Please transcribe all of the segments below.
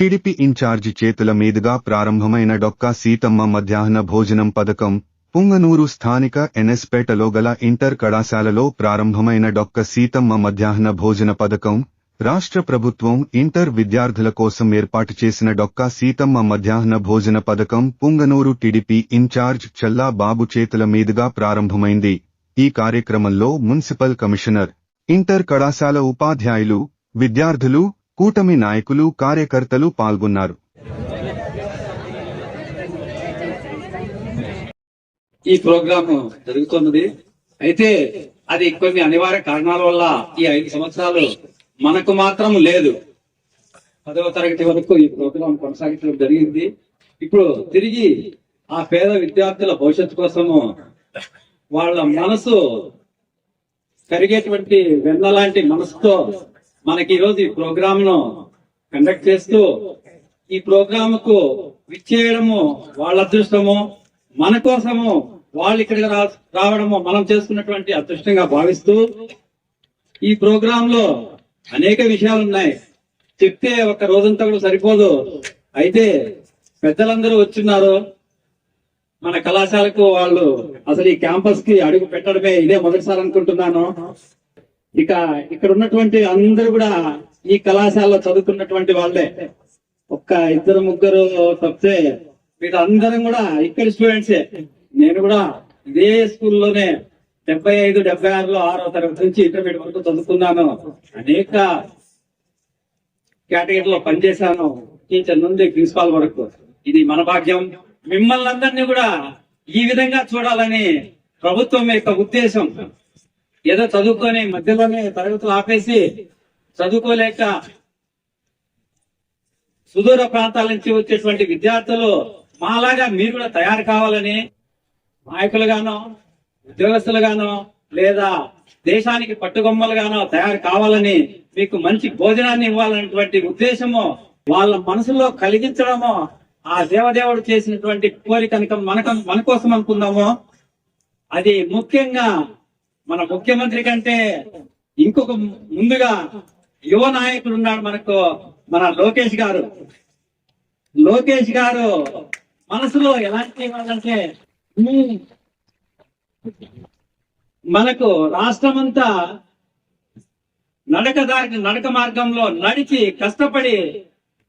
TDP incharge చేతుల మీదుగా ప్రారంభమైన డొక్కా సీతమ్మ మధ్యాహ్న భోజనం పథకం పుంగనూరు స్థానిక ఎన్ఎస్పేటలో గల ఇంటర్ కళాశాలలో ప్రారంభమైన డొక్క సీతమ్మ మధ్యాహ్న భోజన పథకం రాష్ట్ర ప్రభుత్వం ఇంటర్ విద్యార్థుల కోసం ఏర్పాటు చేసిన డొక్కా సీతమ్మ మధ్యాహ్న భోజన పథకం పుంగనూరు టిడిపి ఇన్ఛార్జ్ చల్లా బాబు చేతుల మీదుగా ప్రారంభమైంది. ఈ కార్యక్రమంలో మున్సిపల్ కమిషనర్ ఇంటర్ కళాశాల ఉపాధ్యాయులు విద్యార్థులు కూటమి నాయకులు కార్యకర్తలు పాల్గొన్నారు. ఈ ప్రోగ్రామ్ జరుగుతున్నది. అయితే అది కొన్ని అనివార్య కారణాల వల్ల ఈ ఐదు సంవత్సరాలు మనకు మాత్రం లేదు. పదవ తరగతి వరకు ఈ ప్రోగ్రాం కొనసాగించడం జరిగింది. ఇప్పుడు తిరిగి ఆ పేద విద్యార్థుల భవిష్యత్తు కోసము వాళ్ళ మనసు కరిగేటువంటి వెన్న లాంటి మనసుతో మనకి ఈరోజు ఈ ప్రోగ్రామ్ను కండక్ట్ చేస్తూ ఈ ప్రోగ్రామ్కు విచ్చేయడము వాళ్ళ అదృష్టము మన కోసము వాళ్ళు ఇక్కడికి రా- రావడము మనం చేసుకున్నటువంటి అదృష్టంగా భావిస్తూ ఈ ప్రోగ్రామ్లో అనేక విషయాలు ఉన్నాయి. చెప్తే ఒక రోజంతా కూడా సరిపోదు. అయితే పెద్దలందరూ వచ్చిన్నారు. మన కళాశాలకు వాళ్ళు అసలు ఈ క్యాంపస్కి అడుగు పెట్టడమే ఇదే మొదటిసారి అనుకుంటున్నాను. ఇక ఇక్కడ ఉన్నటువంటి అందరూ కూడా ఈ కళాశాలలో చదువుకున్నటువంటి వాళ్ళే. ఒక్క ఇద్దరు ముగ్గురు తప్పితే వీళ్ళందరం కూడా ఇక్కడ స్టూడెంట్సే. నేను కూడా ఇదే స్కూల్లోనే డెబ్బై ఐదు డెబ్బై ఆరులో ఆరో తరగతి నుంచి ఇంటర్మీడియట్ వరకు చదువుకున్నాను. అనేక కేటగిరీలో పనిచేశాను టీచర్ నుండి ప్రిన్సిపాల్ వరకు. ఇది మన భాగ్యం. మిమ్మల్ని అందరినీ కూడా ఈ విధంగా చూడాలని ప్రభుత్వం యొక్క ఉద్దేశం. ఏదో చదువుకొని మధ్యలోనే తరగతులు ఆపేసి చదువుకోలేక సుదూర ప్రాంతాల నుంచి వచ్చేటువంటి విద్యార్థులు మాలాగా మీరు కూడా తయారు కావాలని నాయకులుగానో ఉద్యోగస్తులుగానో లేదా దేశానికి పట్టుగొమ్మలుగానో తయారు కావాలని మీకు మంచి భోజనాన్ని ఇవ్వాలన్నటువంటి ఉద్దేశము వాళ్ళ మనసులో కలిగించడము ఆ దేవదేవుడు చేసినటువంటి కోరిక కనుక మన కోసం అనుకుందాము. అది ముఖ్యంగా మన ముఖ్యమంత్రి కంటే ఇంకొక ముందుగా యువ నాయకుడు ఉన్నాడు మనకు మన లోకేష్ గారు. లోకేష్ గారు మనసులో ఎలాంటి వాళ్ళంటే మనకు మనకు రాష్ట్రమంతా నడక దారి నడక మార్గంలో నడిచి కష్టపడి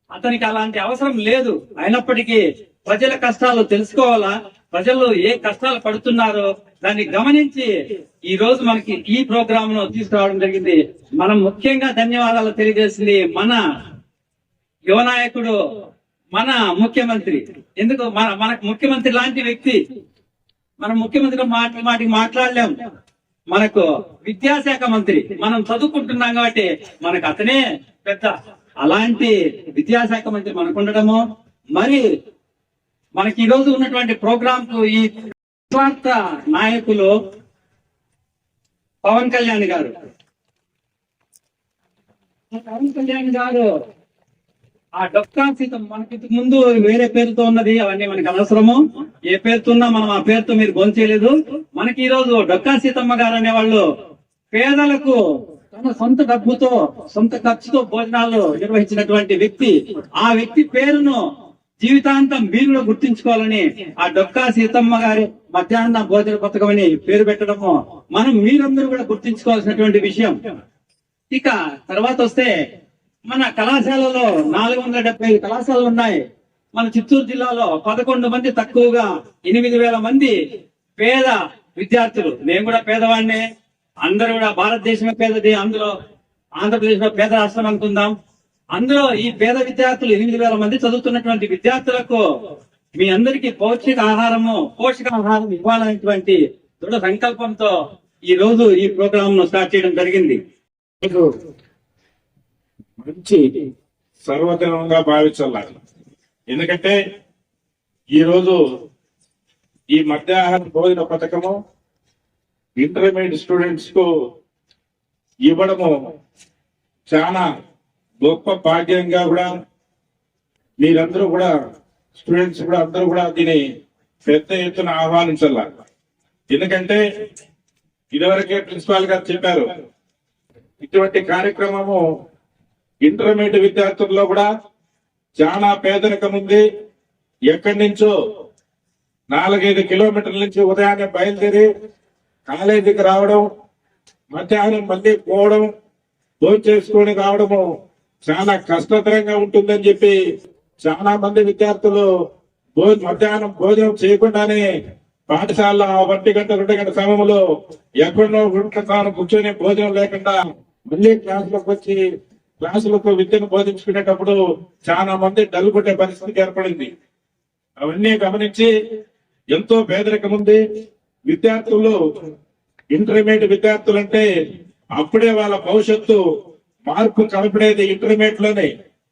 అతనికి అలాంటి అవసరం లేదు. అయినప్పటికీ ప్రజల కష్టాలు తెలుసుకోవాలా? ప్రజలు ఏ కష్టాలు పడుతున్నారో దాన్ని గమనించి ఈ రోజు మనకి ఈ ప్రోగ్రామ్లో తీసుకురావడం జరిగింది. మనం ముఖ్యంగా ధన్యవాదాలు తెలియజేసింది మన యువ నాయకుడు మన ముఖ్యమంత్రి. ఎందుకు? మన మనకు ముఖ్యమంత్రి లాంటి వ్యక్తి. మనం ముఖ్యమంత్రి మాట మాటికి మాట్లాడలేం. మనకు విద్యాశాఖ మంత్రి. మనం చదువుకుంటున్నాం కాబట్టి మనకు అతనే పెద్ద. అలాంటి విద్యాశాఖ మంత్రి మనకు ఉండడము మరి మనకి ఈ రోజు ఉన్నటువంటి ప్రోగ్రామ్కు ఈ స్వార్థ నాయకులు పవన్ కళ్యాణ్ గారు. పవన్ కళ్యాణ్ గారు ఆ డొక్కా సీతం మనకి ముందు వేరే పేరుతో ఉన్నది అవన్నీ మనకి అనవసరము. ఏ పేరుతో ఉన్నా మనం ఆ పేరుతో మీరు గొంచేయలేదు మనకి ఈ రోజు డొక్కా సీతమ్మ గారు అనే వాళ్ళు పేదలకు తన సొంత డబ్బుతో సొంత ఖర్చుతో భోజనాలు నిర్వహించినటువంటి వ్యక్తి. ఆ వ్యక్తి పేరును జీవితాంతం మీరు కూడా గుర్తించుకోవాలని ఆ డొక్కా సీతమ్మ గారి మధ్యాహ్న భోజన పథకం అని పేరు పెట్టడము మనం మీరందరూ కూడా గుర్తించుకోవాల్సినటువంటి విషయం. ఇక తర్వాత వస్తే మన కళాశాలలో నాలుగు వందల డెబ్బై ఐదు కళాశాలలు ఉన్నాయి. మన చిత్తూరు జిల్లాలో పదకొండు మంది తక్కువగా ఎనిమిది వేల మంది పేద విద్యార్థులు. నేను కూడా పేదవాడినే. అందరూ కూడా భారతదేశమే పేదది. అందులో ఆంధ్రప్రదేశ్లో పేద రాష్ట్రం అనుకుందాం. అందులో ఈ పేద విద్యార్థులు ఎనిమిది వేల మంది చదువుతున్నటువంటి విద్యార్థులకు మీ అందరికీ పౌష్టిక ఆహారము పోషకాహారం ఇవ్వాలనేటువంటి దృఢ సంకల్పంతో ఈ రోజు ఈ ప్రోగ్రామ్ను స్టార్ట్ చేయడం జరిగింది. మంచి సర్వదినంగా భావించాలి ఎందుకంటే ఈరోజు ఈ మధ్యాహ్న భోజన పథకము ఇంటర్మీడియట్ స్టూడెంట్స్కు ఇవ్వడము చాలా గొప్ప భాగ్యంగా కూడా మీరందరూ కూడా స్టూడెంట్స్ కూడా అందరూ కూడా దీన్ని పెద్ద ఎత్తున ఆహ్వానించాల ఎందుకంటే ఇదివరకే ప్రిన్సిపాల్ గారు చెప్పారు ఇటువంటి కార్యక్రమము ఇంటర్మీడియట్ విద్యార్థుల్లో కూడా చాలా పేదరికం ఉంది. ఎక్కడి నుంచో నాలుగైదు కిలోమీటర్ల నుంచి ఉదయాన్నే బయలుదేరి కాలేజీకి రావడం మధ్యాహ్నం మళ్ళీ పోవడం భోజనం చేసుకొని రావడము చాలా కష్టతరంగా ఉంటుందని చెప్పి చాలా మంది విద్యార్థులు మధ్యాహ్నం భోజనం చేయకుండానే పాఠశాల ఒంటి గంట రెండు గంట సమయంలో ఎక్కడో తాను కూర్చొని భోజనం లేకుండా మళ్ళీ క్లాసులకు వచ్చి క్లాసులకు విద్యను బోధించుకునేటప్పుడు చాలా మంది డల్ కొట్టే పరిస్థితి ఏర్పడింది. అవన్నీ గమనించి ఎంతో పేదరికం ఉంది. విద్యార్థులు ఇంటర్మీడియట్ విద్యార్థులు అంటే అప్పుడే వాళ్ళ భవిష్యత్తు మార్పు కనపడేది ఇంటర్మీడియట్లోనే.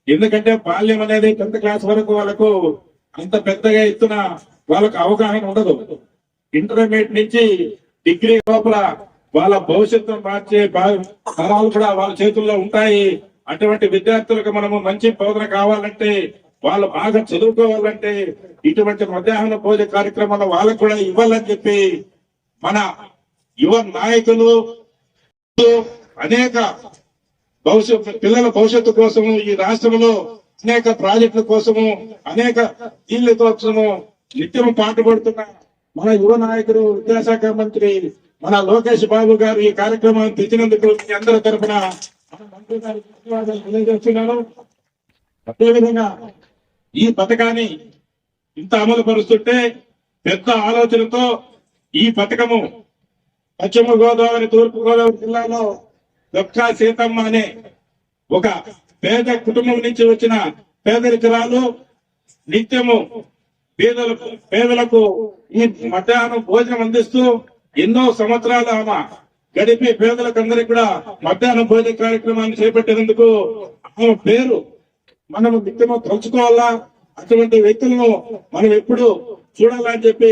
ఎందుకంటే బాల్యం అనేది టెన్త్ క్లాస్ వరకు వాళ్ళకు అంత పెద్దగా ఎత్తున వాళ్ళకు అవగాహన ఉండదు. ఇంటర్మీడియట్ నుంచి డిగ్రీ లోపల వాళ్ళ భవిష్యత్తును మార్చే తరాలు కూడా వాళ్ళ చేతుల్లో ఉంటాయి. అటువంటి విద్యార్థులకు మనము మంచి బోధన కావాలంటే వాళ్ళు బాగా చదువుకోవాలంటే ఇటువంటి మధ్యాహ్న భోజన కార్యక్రమాలు వాళ్ళకు కూడా ఇవ్వాలని చెప్పి మన యువ నాయకులు అనేక భవిష్యత్తు పిల్లల భవిష్యత్తు కోసము ఈ రాష్ట్రంలో అనేక ప్రాజెక్టుల కోసము అనేక ఇళ్ళ కోసము నిత్యం పాటుపడుతున్న మన యువ నాయకుడు విద్యాశాఖ మంత్రి మన లోకేష్ బాబు గారు ఈ కార్యక్రమాన్ని తెచ్చినందుకు మీ అందరి తరఫున మంత్రి గారికి ధన్యవాదాలు తెలియజేస్తున్నాను. అదేవిధంగా ఈ పథకాన్ని ఇంత అమలు పరుస్తుంటే పెద్ద ఆలోచనతో ఈ పథకము పశ్చిమ గోదావరి తూర్పు గోదావరి జిల్లాలో దొక్కా సీతమ్మ అనే ఒక పేద కుటుంబం నుంచి వచ్చిన పేదరికరాలు నిత్యము పేదలకు పేదలకు ఈ మధ్యాహ్నం భోజనం అందిస్తూ ఎన్నో సంవత్సరాలు ఆమె గడిపి పేదలకు అందరికి కూడా మధ్యాహ్నం భోజన కార్యక్రమాన్ని చేపట్టినందుకు ఆమె పేరు మనము నిత్యము తలుచుకోవాలా? అటువంటి వ్యక్తులను మనం ఎప్పుడు చూడాలని చెప్పి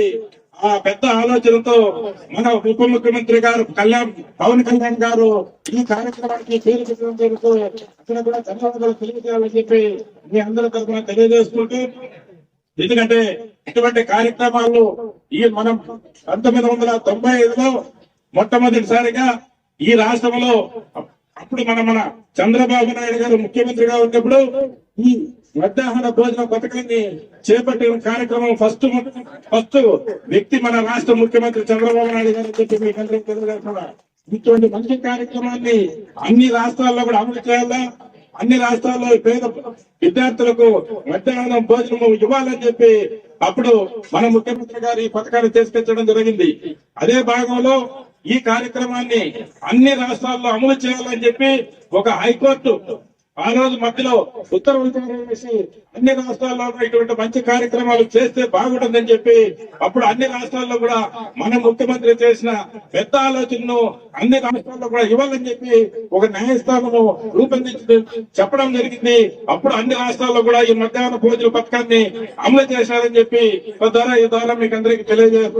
ఆ పెద్ద ఆలోచనతో మన ఉప ముఖ్యమంత్రి గారు కళ్యాణ్ పవన్ కళ్యాణ్ గారు ఈ కార్యక్రమానికి పేరు జరుగుతూ అక్కడ కూడా ధన్యవాదాలు తెలియజేయాలని చెప్పి మీ అందరి తరఫున తెలియజేసుకుంటూ ఎందుకంటే ఇటువంటి కార్యక్రమాలు ఈ మనం పంతొమ్మిది వందల తొంభై ఐదులో మొట్టమొదటిసారిగా ఈ రాష్ట్రంలో అప్పుడు మన మన చంద్రబాబు నాయుడు గారు ముఖ్యమంత్రిగా ఉన్నప్పుడు ఈ మధ్యాహ్న భోజన పథకాన్ని చేపట్టిన కార్యక్రమం ఫస్ట్ ఫస్ట్ వ్యక్తి మన రాష్ట్ర ముఖ్యమంత్రి చంద్రబాబు నాయుడు గారు చెప్పి మీకు అందరికీ తెలియజేస్తున్నా ఇటువంటి మంచి కార్యక్రమాన్ని అన్ని రాష్ట్రాల్లో కూడా అమలు చేయాలా? అన్ని రాష్ట్రాల్లో పేద విద్యార్థులకు మధ్యాహ్నం భోజనం ఇవ్వాలని చెప్పి అప్పుడు మన ముఖ్యమంత్రి గారు ఈ పథకాన్ని తీసుకొచ్చడం జరిగింది. అదే భాగంలో ఈ కార్యక్రమాన్ని అన్ని రాష్ట్రాల్లో అమలు చేయాలని చెప్పి ఒక హైకోర్టు ఆ రోజు మధ్యలో ఉత్తర్వులు జారీ చేసి అన్ని రాష్ట్రాల్లో ఇటువంటి మంచి కార్యక్రమాలు చేస్తే బాగుంటుందని చెప్పి అప్పుడు అన్ని రాష్ట్రాల్లో కూడా మన ముఖ్యమంత్రి చేసిన పెద్ద ఆలోచనను అన్ని రాష్ట్రాల్లో కూడా ఇవ్వాలని చెప్పి ఒక న్యాయస్థానము రూపొందించి చెప్పడం జరిగింది. అప్పుడు అన్ని రాష్ట్రాల్లో కూడా ఈ మధ్యాహ్న భోజన పథకాన్ని అమలు చేశారని చెప్పి తద్వారా ఈ ద్వారా మీకు అందరికీ తెలియజేస్తున్నారు